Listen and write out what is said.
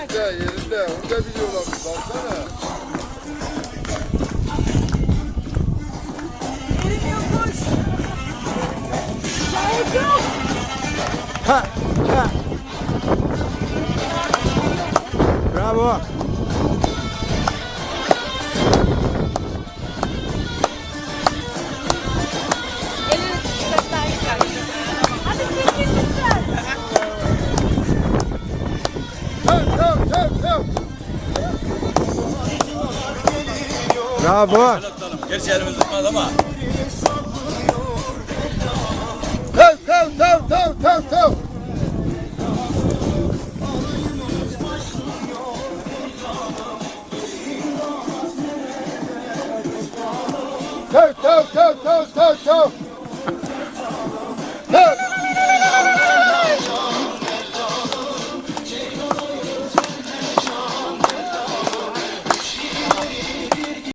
Yerinde yerinde. Onu da biliyorlar. Baksana. Yerim yokmuş. Şahit yok. Ha, ha. Bravo. Bravo. Gerçi elimiz tutmaz ama. Tamam tamam tamam tamam tamam tamam. Tamam tamam tamam tamam tamam tamam.